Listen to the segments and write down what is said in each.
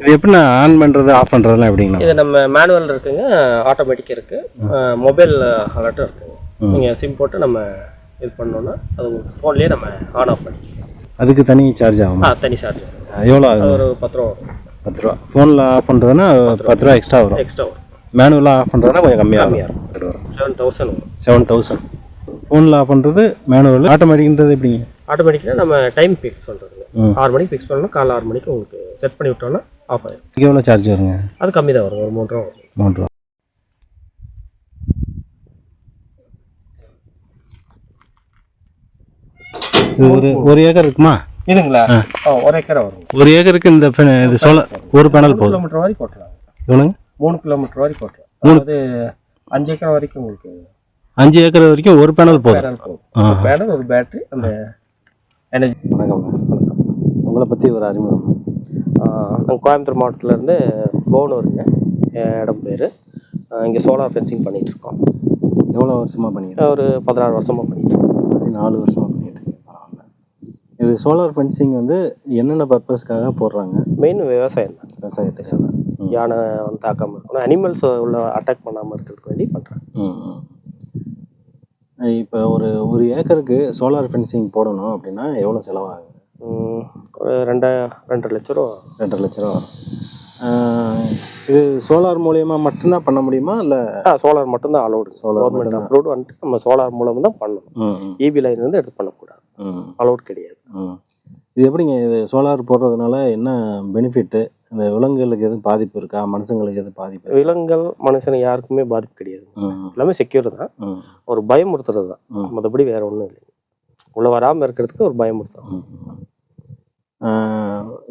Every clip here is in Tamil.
இது எப்படி நான் ஆன் பண்ணுறது ஆஃப் பண்ணுறதுலாம் எப்படிங்கண்ணா? இது நம்ம மேனுவல் இருக்குங்க ஆட்டோமேட்டிக் இருக்குது மொபைல் அலர்ட்டும் இருக்குங்க. நீங்கள் சிம் போட்டு நம்ம இது பண்ணோன்னா அது உங்களுக்கு ஃபோன்லேயே நம்ம ஆன் ஆஃப் பண்ணிக்கலாம். அதுக்கு தனி சார்ஜ் ஆகும்? ஆ தனி சார்ஜ் எவ்வளோ ஆகும் ஒரு பத்து ரூபா பத்து ரூபா. ஃபோனில் ஆஃப் பண்ணுறதுன்னா பத்து ரூபா. எக்ஸ்ட்ரா வரும். எக்ஸ்ட்ரா வரும். மேனுவலாக ஆஃப் பண்ணுறதுனா கொஞ்சம் கம்மியாக வரும். இருக்கும். செவன் தௌசண்ட் வரும். செவன் தௌசண்ட் ஃபோனில் ஆஃப் பண்ணுறது மேனுவல் ஆட்டோமேட்டிக்ன்றது எப்படிங்க? ஆட்டோமேட்டிக்காக நம்ம டைம் ஃபிக்ஸ் பண்ணுறதுங்க. ஆறு மணிக்கு ஃபிக்ஸ் பண்ணோம்னா காலைல ஆறு மணிக்கு உங்களுக்கு செட் பண்ணி விட்டோம்னா ஆஃப் ஆயிடும் இதுக்கு எவ்வளோ சார்ஜ் வருங்க? அது கம்மி தான் வரும். ஒரு மூணு ரூபா வரும். மூணு ரூபா. இது ஒரு ஒரு ஏக்கர் இருக்குமா? இதுங்களா? ஒரு ஏக்கரா வரும். ஒரு ஏக்கருக்கு இந்த இது சோலார் ஒரு பேனல் போதும். கிலோமீட்டர் வரைக்கும் ஓட்டலாம் எவ்வளோங்க மூணு கிலோமீட்டர் வரைக்கும் ஓட்டலாம் அதாவது அஞ்சு ஏக்கர் வரைக்கும் உங்களுக்கு அஞ்சு ஏக்கர் வரைக்கும் ஒரு பேனல் போதும். பேனல். ஒரு பேனல் ஒரு பேட்டரி அந்த எனர்ஜி வணக்கம். உங்களை பற்றி ஒரு அறிமுகம். கோயம்புத்தூர் மாவட்டத்துலேருந்து போனூருங்க என் இடம் பேர். இங்கே சோலார் ஃபென்சிங் பண்ணிகிட்ருக்கோம் எவ்வளோ வருஷமாக பண்ணிக்கிறேன் ஒரு பதினாறு வருஷமாக பண்ணிகிட்ருக்கோம் பதினாலு வருஷமாக பண்ணிட்டு இருக்கேன் பரவாயில்ல. இது சோலார் ஃபென்சிங் வந்து என்னென்ன பர்பஸ்க்காக போடுறாங்க? மெயின் விவசாயம் தான். விவசாயத்துக்காக. தான். யானை வந்து தாக்காமல் இருக்கணும். அனிமல்ஸ் உள்ள அட்டாக் பண்ணாமல் இருக்கிறதுக்கு வேண்டி பண்ணுறாங்க. இப்போ ஒரு ஒரு ஏக்கருக்கு சோலார் ஃபென்சிங் போடணும் அப்படின்னா எவ்வளோ செலவாகும் ஒரு ரெண்டா ரெண்டரை லட்ச ரூபா ரெண்டரை லட்ச ரூபா வரும். இது சோலார் மூலியமா மட்டும்தான் பண்ண முடியுமா? இல்லை சோலார் மட்டும்தான் அலோடு Solar கவர்மெண்ட். அப்ரூவ்டு வந்துட்டு நம்ம சோலார் மூலம் தான் பண்ணணும் இபி லைன் வந்து எடுத்து பண்ணக்கூடாது. அலோட் கிடையாது. இது எப்படிங்க இது சோலார் போடுறதுனால என்ன பெனிஃபிட்டு இந்த விலங்குகளுக்கு எதுவும் பாதிப்பு இருக்கா? மனுஷங்களுக்கு எதுவும் பாதிப்பு? விலங்குகள் மனுஷனுக்கு யாருக்குமே பாதிப்பு கிடையாது. எல்லாமே செக்யூர் தான். ஒரு பயமுறுத்துறது தான். மற்றபடி வேற ஒன்றும் இல்லை உள்ள வராமல் இருக்கிறதுக்கு ஒரு பயமுறுத்துறோம்.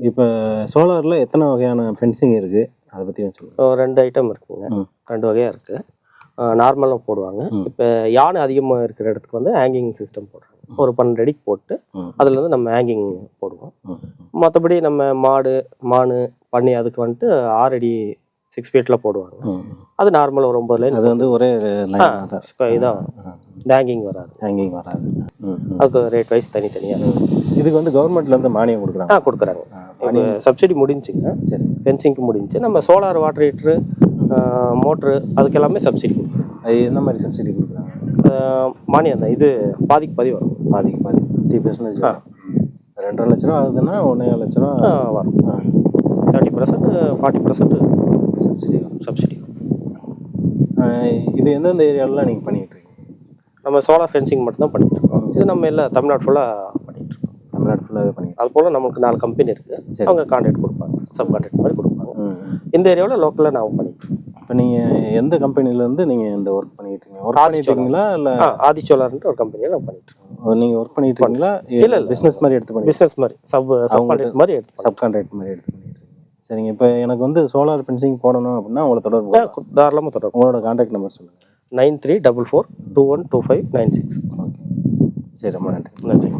இப்போ சோலாரில் எத்தனை வகையான ஃபென்சிங் இருக்குது அதை பற்றி சொல்லுங்கள் ரெண்டு ஐட்டம் இருக்குங்க. ரெண்டு வகையாக இருக்குது நார்மலாக போடுவாங்க. இப்போ யானை அதிகமாக இருக்கிற இடத்துக்கு வந்து ஹேங்கிங் சிஸ்டம் போடுறாங்க. ஒரு பன்னெண்டு அடிக்கு போட்டு ம். அதுலேருந்து நம்ம ஹேங்கிங் போடுவோம். மற்றபடி நம்ம மாடு மானு பண்ணி அதுக்கு வந்துட்டு ஆறு அடி சிக்ஸ் ஃபீட்டில் போடுவாங்க. அது நார்மலாக ஒரு ஒம்பது லைன் அது வந்து ஒரே இதாக ஹேங்கிங் வராது. ஹேங்கிங் வராது. அதுக்கு ரேட் வைஸ் தனித்தனியாக இதுக்கு வந்து கவர்மெண்ட்லேருந்து மானியம் கொடுக்குறாங்க. ஆ கொடுக்குறாங்க. சப்சிடி முடிஞ்சுங்க சரி. ஃபென்சிங்க்கு முடிஞ்சு நம்ம சோலார் வாட்டர் ஹீட்ரு மோட்ரு அதுக்கு எல்லாமே சப்சிடி அது என்ன மாதிரி சப்சிடி கொடுக்குறாங்க? மானியம் தான். இது பாதிக்கு பாதி வரும். பாதிக்கு பாதி. ஃபிஃப்டி பர்சன்டேஜ் ரெண்டரை லட்ச ரூபா ஆகுதுன்னா ஒன்றே லட்ச ரூபா ஆ, வரும். Thirty percent forty percent subsidy subsidy இது எந்தெந்த ஏரியாலலாம் நீங்கள் பண்ணிட்டு இருக்கீங்க நம்ம சோலார் ஃபென்சிங் மட்டும் தான் பண்ணிட்டு இருக்கோம் இது நம்ம எல்லாம் தமிழ்நாடு ஃபுல்லாக பண்ணிட்டு இருக்கோம் தமிழ்நாடு ஃபுல்லாகவே பண்ணிட்டு அது போல் நமக்கு நாலு கம்பெனி இருக்கு. சரி. அவங்க கான்ட்ராக்ட் கொடுப்பாங்க. சப் கான்ட்ராக்ட் மாதிரி கொடுப்பாங்க. இந்த ஏரியாவில் லோக்கலில் நான் பண்ணிட்டு இருக்கோம் இப்போ நீங்கள் எந்த கம்பெனிலேருந்து நீங்கள் இந்த ஒர்க் பண்ணிட்டு இருக்கீங்க ஒர்க் பண்ணிட்டு இருக்கீங்களா இல்லை? ஆதி சோலார்ன்ட்டு ஒரு கம்பெனியில் நான் பண்ணிட்டு நீங்கள் ஒர்க் பண்ணிட்டு இருக்கீங்களா? இல்ல. பிஸ்னஸ் மாதிரி எடுத்து பண்ணி பிஸ்னஸ் மாதிரி. சப் சப் கான்ட்ராக்ட் மாதிரி எடுத்து சப் கான்ட்ராக்ட் மாதிரி எடுத்து சரிங்க. இப்போ எனக்கு வந்து சோலார் ஃபென்சிங் போடணும் அப்படின்னா உங்களை தொடர்பு. தாராளமாக தொடரும் உங்களோட கான்டாக்ட் நம்பர் சொல்லுங்கள் nine three double four two one two five nine six. Okay. சரி ரொம்ப நன்றி. நன்றி.